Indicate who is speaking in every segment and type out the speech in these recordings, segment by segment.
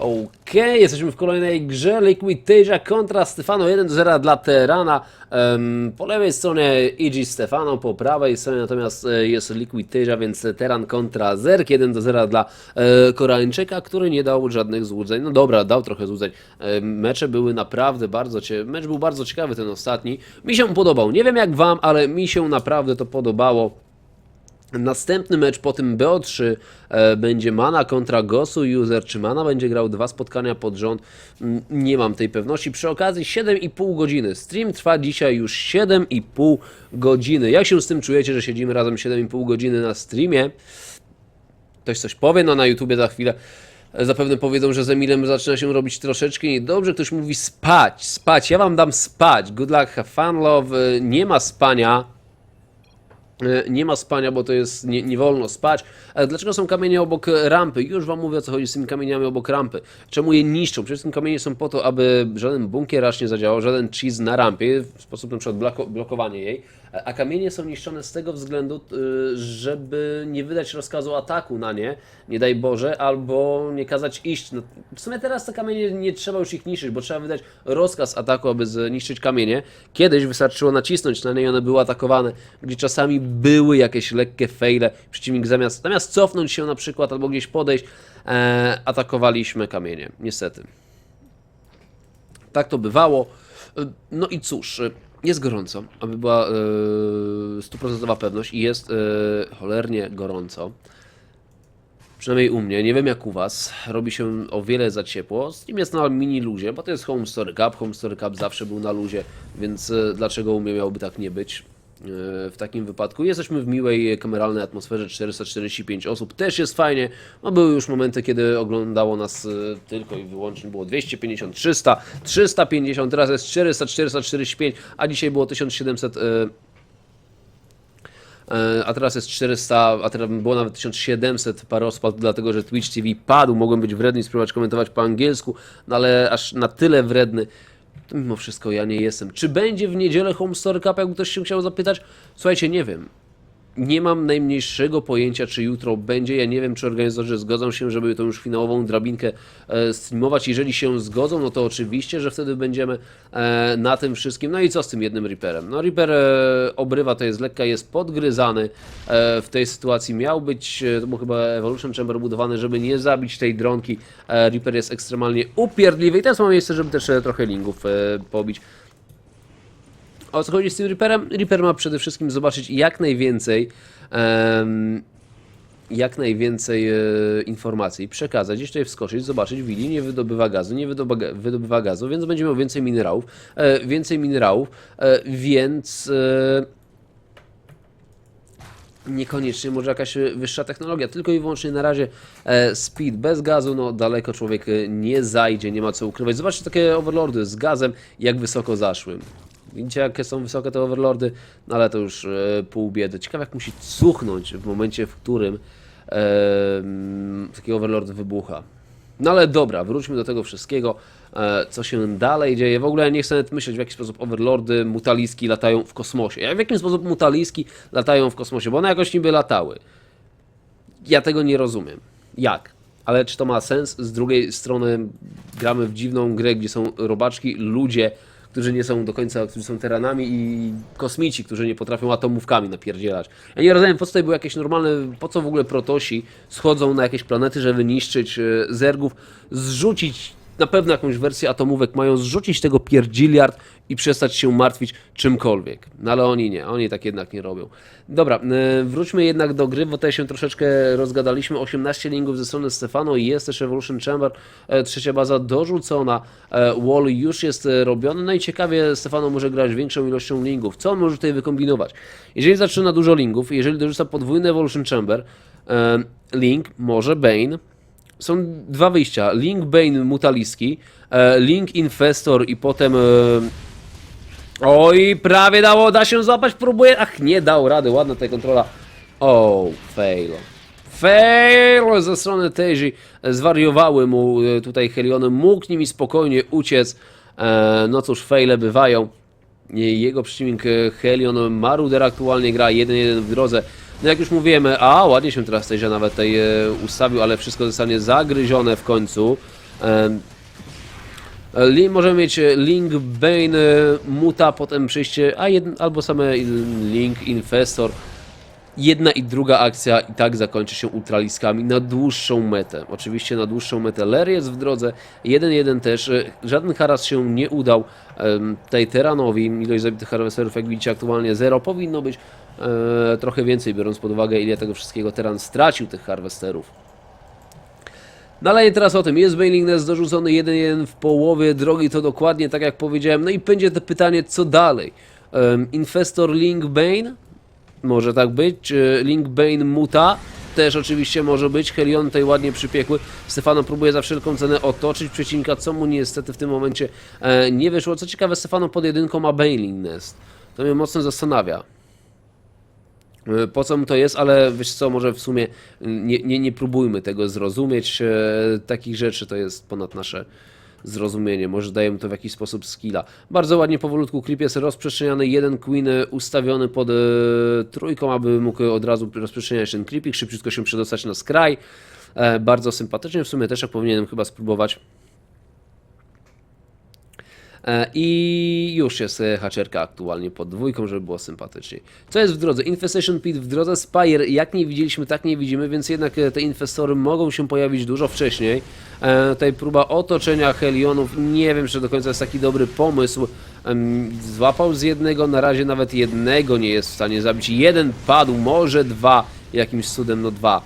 Speaker 1: Okej, jesteśmy w kolejnej grze Liquid Teja kontra Stefano 1 do 0 dla Terana. Em, po lewej stronie Igi Stefano, po prawej stronie natomiast e, jest Liquid Teja, więc Teran kontra Zerk 1 do 0 dla e, Koreańczyka, który nie dał żadnych złudzeń. No dobra, dał trochę złudzeń. E, mecze były naprawdę bardzo cie... Mecz był bardzo ciekawy ten ostatni. Mi się podobał. Nie wiem jak wam, ale mi się naprawdę to podobało. Następny mecz po tym BO3 e, będzie Mana kontra Gosu User. Czy Mana będzie grał dwa spotkania pod rząd? Mm, Nie mam tej pewności. Przy okazji 7,5 godziny. Stream trwa dzisiaj już 7,5 godziny. Jak się z tym czujecie, że siedzimy razem 7,5 godziny na streamie? Ktoś coś powie, no na YouTubie za chwilę. e, Zapewne powiedzą, że z Emilem zaczyna się robić troszeczkę niedobrze. Ktoś mówi spać, spać. Ja wam dam spać. Good luck, have fun, love. E, Nie ma spania. E, Nie ma spania, bo to jest nie, nie wolno spać. Dlaczego są kamienie obok rampy? Już wam mówię o co chodzi z tymi kamieniami obok rampy. Czemu je niszczą? Przecież te kamienie są po to, aby żaden bunkier aż nie zadziałał, żaden cheese na rampie, w sposób na przykład bloko, blokowanie jej. A kamienie są niszczone z tego względu, y, żeby nie wydać rozkazu ataku na nie, nie daj Boże, albo nie kazać iść. No, w sumie teraz te kamienie nie trzeba już ich niszczyć, bo trzeba wydać rozkaz ataku, aby zniszczyć kamienie. Kiedyś wystarczyło nacisnąć na nie i one były atakowane, gdzie czasami były jakieś lekkie fejle. Przeciwnik zamiast, zamiast cofnąć się na przykład albo gdzieś podejść, e, atakowaliśmy kamienie. Niestety. Tak to bywało. E, No i cóż, jest gorąco, aby była e, stuprocentowa pewność i jest e, cholernie gorąco. Przynajmniej u mnie, nie wiem jak u was, robi się o wiele za ciepło. Z tym jest na mini luzie, bo to jest Home Story Cup. Home Story Cup zawsze był na luzie, więc e, dlaczego u mnie miałoby tak nie być? W takim wypadku. Jesteśmy w miłej kameralnej atmosferze 445 osób, też jest fajnie. No były już momenty, kiedy oglądało nas e, tylko i wyłącznie było 250, 300, 350, teraz jest 400, 445, a dzisiaj było 1700 e, E, a teraz jest 400, a teraz było nawet 1700 parę dlatego że Twitch TV padł, mogłem być wredny i spróbować komentować po angielsku, no ale aż na tyle wredny, mimo wszystko ja nie jestem. Czy będzie w niedzielę Home Story Cup, jakby ktoś się chciał zapytać? Słuchajcie, nie wiem. Nie mam najmniejszego pojęcia, czy jutro będzie. Ja nie wiem, czy organizatorzy zgodzą się, żeby tą już finałową drabinkę e, streamować. Jeżeli się zgodzą, no to oczywiście, że wtedy będziemy e, na tym wszystkim. No i co z tym jednym Reaperem? No Reaper e, obrywa, to jest lekka, jest podgryzany. W tej sytuacji miał być, to był chyba Evolution Chamber budowany, żeby nie zabić tej dronki. Reaper jest ekstremalnie upierdliwy i teraz ma miejsce, żeby też trochę lingów pobić. O co chodzi z tym Reaperem? Reaper ma przede wszystkim zobaczyć jak najwięcej em, jak najwięcej e, informacji, przekazać, gdzieś tutaj wskoczyć, zobaczyć, Willi nie wydobywa gazu, nie wydobywa, wydobywa gazu, więc będzie miał więcej minerałów, e, więcej minerałów, e, więc e, niekoniecznie może jakaś wyższa technologia, tylko i wyłącznie na razie e, speed bez gazu, no daleko człowiek nie zajdzie, nie ma co ukrywać. Zobaczcie takie overlordy z gazem, jak wysoko zaszły. Widzicie, jakie są wysokie te overlordy? No ale to już e, pół biedy. Ciekawe, jak musi cuchnąć w momencie, w którym e, taki overlord wybucha. No ale dobra, wróćmy do tego wszystkiego, e, co się dalej dzieje. W ogóle ja nie chcę nawet myśleć, w jaki sposób overlordy mutaliski latają w kosmosie. Jak w jakim sposób mutaliski latają w kosmosie, bo one jakoś niby latały. Ja tego nie rozumiem. Jak? Ale czy to ma sens? Z drugiej strony gramy w dziwną grę, gdzie są robaczki, ludzie, którzy nie są do końca, którzy są teranami i kosmici, którzy nie potrafią atomówkami napierdzielać. Ja nie rozumiem, po co tutaj były jakieś normalne, po co w ogóle protosi schodzą na jakieś planety, żeby niszczyć e, zergów, zrzucić na pewno jakąś wersję atomówek, mają zrzucić tego pierdziliard i przestać się martwić czymkolwiek. No ale oni nie, oni tak jednak nie robią. Dobra, e, wróćmy jednak do gry, bo tutaj się troszeczkę rozgadaliśmy. 18 lingów ze strony Stefano i jest też Evolution Chamber, e, trzecia baza dorzucona, e, wall już jest robiony, no i ciekawie Stefano może grać większą ilością lingów. Co on może tutaj wykombinować? Jeżeli zaczyna dużo lingów, jeżeli dorzuca podwójny Evolution Chamber, link, może Bane, są dwa wyjścia. Link Bane Mutaliski, Link Infestor i potem... E, oj, prawie dało, da się złapać, próbuję... Ach, nie dał rady, ładna ta kontrola. O, fail. Fail ze strony Teji. Zwariowały mu e, tutaj Heliony, mógł nimi spokojnie uciec. E, no cóż, faile bywają. Jego przeciwnik e, Helion Maruder aktualnie gra 1-1 w drodze. No jak już mówiłem, a ładnie się teraz Tejże nawet e, ustawił, ale wszystko zostanie zagryzione w końcu. Możemy mieć e, Link, Bane, e, Muta, potem przejście, a jed, albo same Link, Infestor. Jedna i druga akcja i tak zakończy się ultraliskami na dłuższą metę. Oczywiście na dłuższą metę Ler jest w drodze, 1-1 też, e, żaden haras się nie udał tej Teranowi, ilość zabitych harwesterów jak widzicie aktualnie 0, powinno być e, trochę więcej biorąc pod uwagę ile tego wszystkiego Teran stracił tych harwesterów. Dalej teraz o tym, jest Bailing Nest dorzucony 1-1 w połowie drogi, to dokładnie tak jak powiedziałem. No i będzie to pytanie, co dalej? Um, Infestor Link Bane? Może tak być. Link Bane Muta? Też oczywiście może być. Helion tutaj ładnie przypiekły. Stefano próbuje za wszelką cenę otoczyć przeciwnika, co mu niestety w tym momencie e, nie wyszło. Co ciekawe, Stefano pod jedynką ma Bailing Nest. To mnie mocno zastanawia. E, po co mu to jest, ale wiesz co, może w sumie nie, nie, nie próbujmy tego zrozumieć. E, takich rzeczy to jest ponad nasze zrozumienie. Może dajemy to w jakiś sposób skilla. Bardzo ładnie powolutku klip jest rozprzestrzeniany. Jeden Queen ustawiony pod e, trójką, aby mógł od razu rozprzestrzeniać ten klipik, szybciutko się przedostać na skraj. E, bardzo sympatycznie, w sumie też jak powinienem chyba spróbować. E, I już jest e, haczerka aktualnie pod dwójką, żeby było sympatyczniej. Co jest w drodze? Infestation Pit w drodze Spire. Jak nie widzieliśmy, tak nie widzimy, więc jednak e, te infestory mogą się pojawić dużo wcześniej. Tutaj próba otoczenia Helionów. Nie wiem, czy do końca jest taki dobry pomysł. Złapał z jednego, na razie nawet jednego nie jest w stanie zabić. Jeden padł, może dwa. Jakimś cudem, no dwa.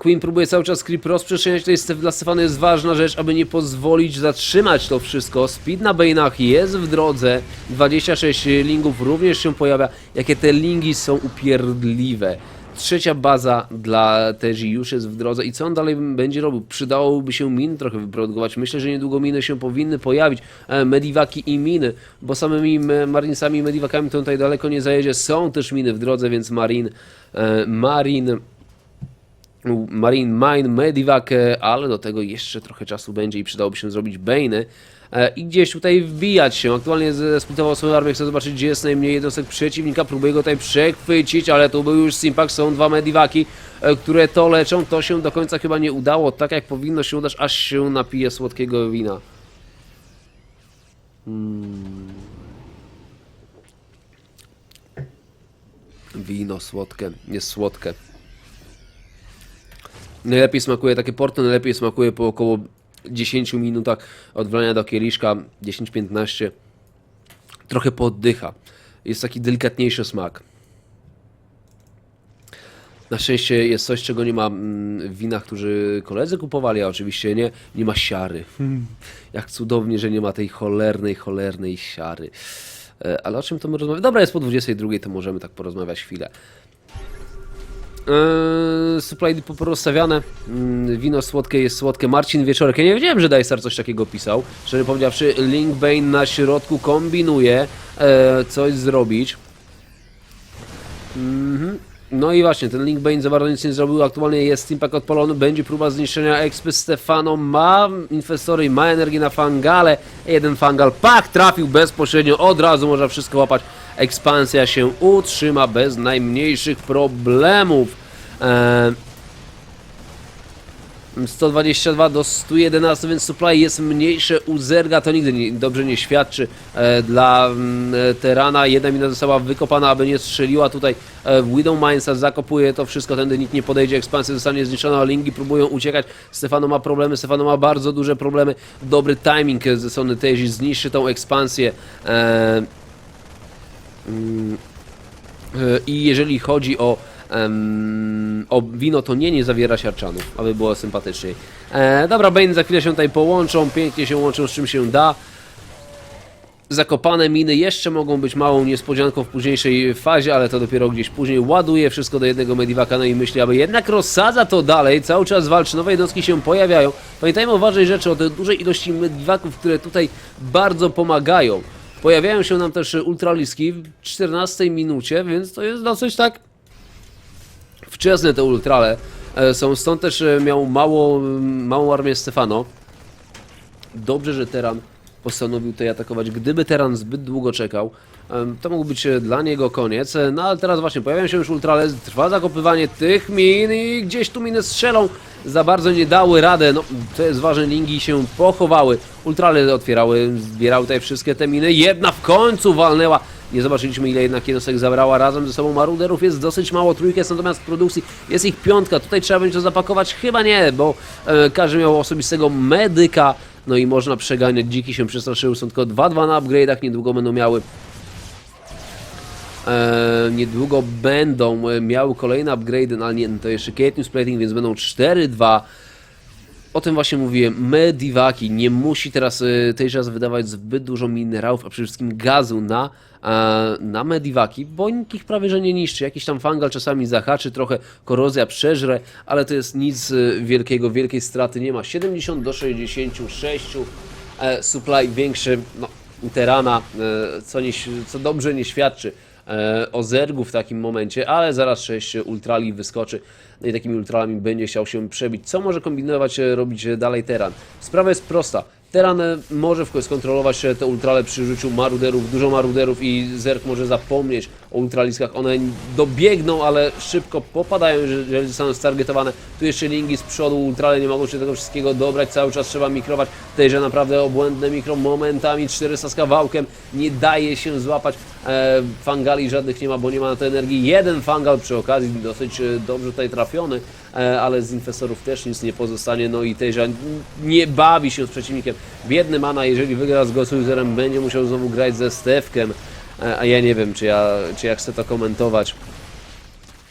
Speaker 1: Queen próbuje cały czas creep rozprzestrzeniać, to jest dla Stefana jest ważna rzecz, aby nie pozwolić zatrzymać to wszystko. Speed na Bane'ach jest w drodze, 26 lingów również się pojawia. Jakie te lingi są upierdliwe. Trzecia baza dla Teji już jest w drodze i co on dalej będzie robił? Przydałoby się miny trochę wyprodukować. Myślę, że niedługo miny się powinny pojawić. E, Mediwaki i miny, bo samymi marinesami i mediwakami to tutaj daleko nie zajedzie. Są też miny w drodze, więc Marin, e, Marin Marine Mine, Medivac, e, ale do tego jeszcze trochę czasu będzie i przydałoby się zrobić Bane'y e, i gdzieś tutaj wbijać się. Aktualnie splitował swoją armię, chce zobaczyć gdzie jest najmniej jednostek przeciwnika, próbuje go tutaj przechwycić, ale tu był już Simpax, są dwa Medivaki, e, które to leczą, to się do końca chyba nie udało, tak jak powinno się udać, aż się napije słodkiego wina. Hmm. Wino słodkie, jest słodkie. Najlepiej smakuje takie porto, najlepiej smakuje po około 10 minutach od wlania do kieliszka, 10-15. Trochę poddycha. Jest taki delikatniejszy smak. Na szczęście jest coś, czego nie ma mm, w winach, którzy koledzy kupowali, a oczywiście nie, nie ma siary. Jak cudownie, że nie ma tej cholernej, cholernej siary. E, Ale o czym to my rozmawiamy? Dobra, jest po 22, to możemy tak porozmawiać chwilę. Supply depot porozstawiane. Mm, Wino słodkie jest słodkie. Marcin Wieczorek. Ja nie wiedziałem, że Dysar coś takiego pisał. Szczerze powiedziawszy, Link Bane na środku kombinuje e, coś zrobić. Mhm. No i właśnie, ten Link Bane za bardzo nic nie zrobił. Aktualnie jest Steampack odpalony. Będzie próba zniszczenia Expy. Stefano ma inwestory, ma energię na fangale. Jeden fangal, pak, trafił bezpośrednio. Od razu można wszystko łapać. Ekspansja się utrzyma bez najmniejszych problemów. Eee, 122 do 111, więc supply jest mniejsze u Zerga, to nigdy nie, dobrze nie świadczy e, dla e, Terana. Jedna mina została wykopana, aby nie strzeliła tutaj e, Widow Mindsa, zakopuje to wszystko, tędy nikt nie podejdzie, ekspansja zostanie zniszczona, Lingi próbują uciekać, Stefano ma problemy, Stefano ma bardzo duże problemy, dobry timing ze strony Teji, zniszczy tą ekspansję. E, I jeżeli chodzi o, em, o wino, to nie, nie zawiera siarczanów, aby było sympatyczniej. E, dobra, Bane za chwilę się tutaj połączą, pięknie się łączą z czym się da. Zakopane miny jeszcze mogą być małą niespodzianką w późniejszej fazie, ale to dopiero gdzieś później ładuje wszystko do jednego Medivaka, no i myśli, aby jednak rozsadza to dalej, cały czas walczy, nowe jednostki się pojawiają. Pamiętajmy o ważnej rzeczy, o tej dużej ilości Medivaków, które tutaj bardzo pomagają. Pojawiają się nam też ultraliski w 14 minucie, więc to jest dosyć tak wczesne te ultrale e, są, stąd też e, miał mało, małą armię Stefano. Dobrze, że Teran postanowił tutaj atakować. Gdyby Teran zbyt długo czekał, to mógł być e, dla niego koniec. E, No ale teraz właśnie pojawiają się już ultrale, trwa zakopywanie tych min i gdzieś tu miny strzelą. Za bardzo nie dały radę, no to jest ważne, lingi się pochowały. Ultrale otwierały, zbierały tutaj wszystkie te miny. Jedna w końcu walnęła. Nie zobaczyliśmy ile jednak jednostek zabrała razem ze sobą. Maruderów jest dosyć mało, trójkę natomiast w produkcji jest ich piątka. Tutaj trzeba będzie to zapakować? Chyba nie, bo e, każdy miał osobistego medyka. No i można przeganiać, dziki się przestraszyły, są tylko 2-2 na upgrade'ach, niedługo będą miały E, niedługo będą e, miały kolejne upgrade, no ale nie, to jeszcze Caitlyn Plating, więc będą 4-2. O tym właśnie mówiłem. Medivaki nie musi teraz e, tej czas wydawać zbyt dużo minerałów, a przede wszystkim gazu na, na Medivaki, bo nikt ich prawie że nie niszczy. Jakiś tam fangal czasami zahaczy, trochę korozja przeżre, ale to jest nic e, wielkiego, wielkiej straty nie ma. 70 do 66 e, supply większy, no Terana, e, co, nie, co dobrze nie świadczy o zergu w takim momencie, ale zaraz 6 ultrali wyskoczy no i takimi ultralami będzie chciał się przebić. Co może kombinować, e, robić e, dalej Teran? Sprawa jest prosta. Teran e, może skontrolować e, te ultrale przy użyciu maruderów, dużo maruderów i Zerg może zapomnieć o ultraliskach. One dobiegną, ale szybko popadają, jeżeli zostaną stargetowane. Tu jeszcze lingi z przodu, ultrale nie mogą się tego wszystkiego dobrać, cały czas trzeba mikrować. Tejże naprawdę obłędne mikro momentami, 400 z kawałkiem, nie daje się złapać. E, fangali żadnych nie ma, bo nie ma na to energii. Jeden fangal przy okazji, dosyć e, dobrze tutaj trafiony, e, ale z inwestorów też nic nie pozostanie. No i Tejża nie bawi się z przeciwnikiem. Biedny Mana, jeżeli wygra z Ghost będzie musiał znowu grać ze Stewkiem. E, A ja nie wiem, czy ja, czy ja chcę to komentować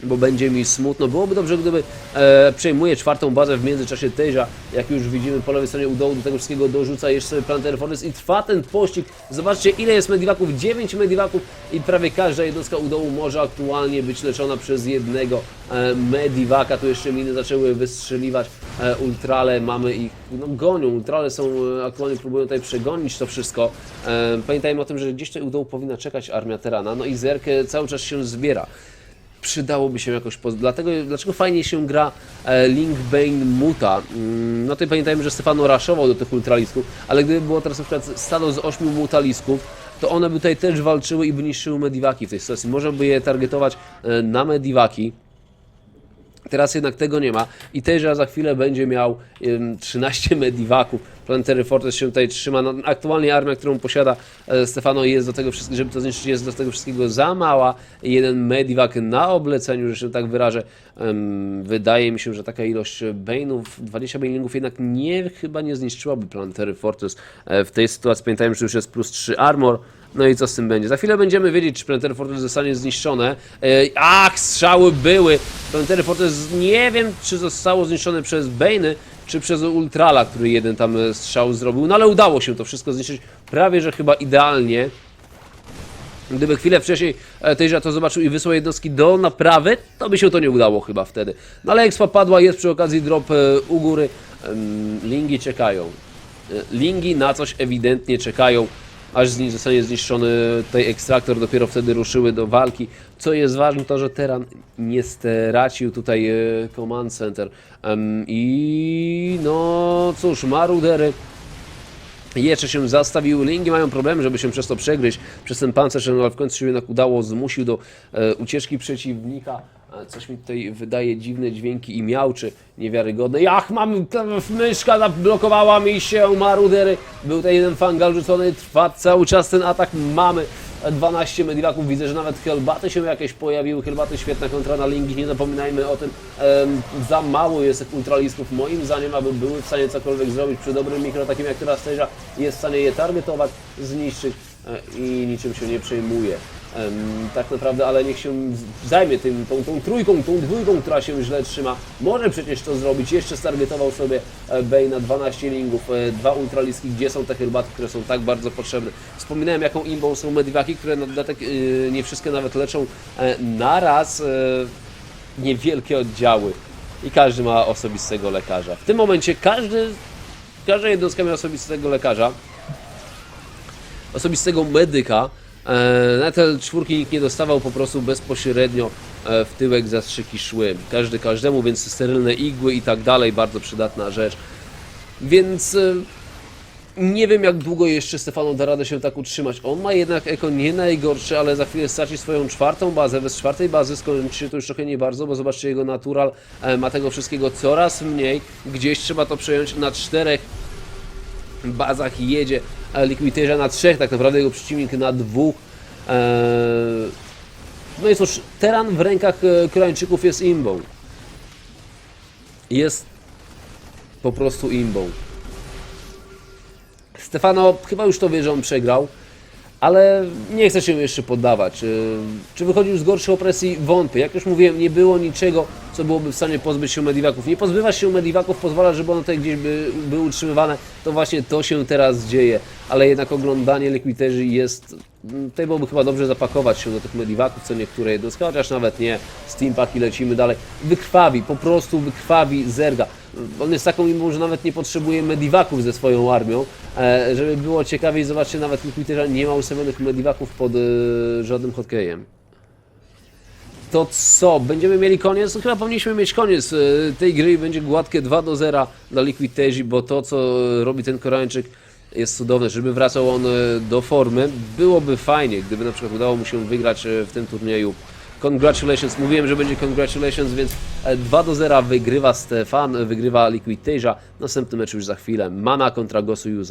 Speaker 1: bo będzie mi smutno. Byłoby dobrze, gdyby e, przejmuje czwartą bazę w międzyczasie Tejża, jak już widzimy po lewej stronie u dołu do tego wszystkiego dorzuca jeszcze sobie Planter Forest i trwa ten pościg. Zobaczcie ile jest mediwaków, 9 mediwaków i prawie każda jednostka u dołu może aktualnie być leczona przez jednego e, mediwaka. Tu jeszcze miny zaczęły wystrzeliwać, e, ultrale mamy ich, no gonią, ultrale są e, aktualnie próbują tutaj przegonić to wszystko. E, pamiętajmy o tym, że gdzieś tutaj u dołu powinna czekać armia Terana, no i Zerk cały czas się zbiera przydałoby się jakoś poz... Dlatego, dlaczego fajnie się gra e, Link Bane Muta? Mm, no tutaj pamiętajmy, że Stefano raszował do tych ultralisków, ale gdyby było teraz na przykład stado z 8 mutalisków, to one by tutaj też walczyły i by niszczyły mediwaki w tej sytuacji. Można by je targetować e, na mediwaki. Teraz jednak tego nie ma i Tejża za chwilę będzie miał em, 13 mediwaków. Planetary Fortress się tutaj trzyma. No, aktualnie armia, którą posiada e, Stefano jest do tego wszystkiego, żeby to zniszczyć, jest do tego wszystkiego za mała. Jeden mediwak na obleceniu, że się tak wyrażę. Wydaje mi się, że taka ilość Bane'ów, 20 Banelingów jednak nie, chyba nie zniszczyłaby Planetary Fortress e, w tej sytuacji. Pamiętajmy, że już jest plus 3 armor. No i co z tym będzie? Za chwilę będziemy wiedzieć, czy Planetary Fortress zostanie zniszczone. E, ach, strzały były! Planetary Fortress nie wiem, czy zostało zniszczone przez Bane'y, czy przez Ultrala, który jeden tam e, strzał zrobił. No ale udało się to wszystko zniszczyć prawie, że chyba idealnie. Gdyby chwilę wcześniej e, Tejża to zobaczył i wysłał jednostki do naprawy, to by się to nie udało chyba wtedy. No ale expa padła, jest przy okazji drop e, u góry. Lingi czekają. Lingi na coś ewidentnie czekają, aż zostanie zniszczony tutaj ekstraktor, dopiero wtedy ruszyły do walki. Co jest ważne, to że Teran nie stracił tutaj e, command center. I no cóż, marudery jeszcze się zastawiły. Lingi mają problemy, żeby się przez to przegryźć, przez ten pancerz, no ale w końcu się jednak udało, zmusił do e, ucieczki przeciwnika. Coś mi tutaj wydaje dziwne dźwięki i miałczy niewiarygodne. Ach, mam myszka zablokowała mi się, marudery. Był tutaj jeden fangal rzucony, trwa cały czas ten atak. Mamy 12 mediwaków, widzę, że nawet helbaty się jakieś pojawiły. Helbaty świetna kontra na linki, nie zapominajmy o tym. Em, za mało jest tych ultralistów, moim zdaniem, aby były w stanie cokolwiek zrobić przy dobrym mikro, takim jak teraz Teja, jest w stanie je targetować, zniszczyć e, i niczym się nie przejmuje. Tak naprawdę, ale niech się zajmie tym, tą, tą trójką, tą dwójką, która się źle trzyma. Może przecież to zrobić. Jeszcze stargetował sobie e, Bane na 12 lingów, e, dwa ultraliski, gdzie są te herbaty, które są tak bardzo potrzebne. Wspominałem, jaką imbą są mediwaki, które na dodatek e, nie wszystkie nawet leczą e, naraz. Niewielkie oddziały. I każdy ma osobistego lekarza. W tym momencie każdy, każda jednostka ma osobistego lekarza osobistego medyka. E, Na te czwórki nikt nie dostawał po prostu bezpośrednio e, w tyłek zastrzyki szły. Każdy każdemu, więc sterylne igły i tak dalej, bardzo przydatna rzecz. Więc e, Nie wiem, jak długo jeszcze Stefano da radę się tak utrzymać. On ma jednak eko nie najgorsze, ale za chwilę straci swoją czwartą bazę. Bez czwartej bazy skończy się to już trochę nie bardzo, bo zobaczcie, jego natural ma tego wszystkiego coraz mniej. Gdzieś trzeba to przejąć na czterech bazach jedzie e, Liquidator na trzech, tak naprawdę jego przeciwnik na dwóch. Eee, No i cóż, teran w rękach e, Koreańczyków jest imbą. Jest po prostu imbą. Stefano chyba już to wie, że on przegrał, ale nie chce się jeszcze poddawać. Yy, Czy wychodził z gorszej opresji? Wątpię. Jak już mówiłem, nie było niczego, co byłoby w stanie pozbyć się mediwaków. Nie pozbywać się mediwaków pozwala, żeby one tutaj gdzieś by, były utrzymywane. To właśnie to się teraz dzieje, ale jednak oglądanie likwiterzy jest... mm, Tutaj byłoby chyba dobrze zapakować się do tych mediwaków, co niektóre jednostki, chociaż nawet nie. Steampack i lecimy dalej. Wykrwawi, po prostu wykrwawi Zerga. On jest taką imą, że nawet nie potrzebuje mediwaków ze swoją armią. E, żeby było ciekawiej, zobaczcie, nawet Liquidera nie ma ustawionych mediwaków pod e, żadnym hotkeyem. To co? Będziemy mieli koniec? No, chyba powinniśmy mieć koniec e, tej gry i będzie gładkie 2 do 0 dla Liquid Teji, bo to co robi ten Koreańczyk jest cudowne, żeby wracał on e, do formy. Byłoby fajnie, gdyby na przykład udało mu się wygrać e, w tym turnieju. Congratulations, mówiłem, że będzie congratulations, więc e, 2 do 0 wygrywa Stefan, wygrywa Liquid Teja. Następny mecz już za chwilę. Mana kontra Gosu User.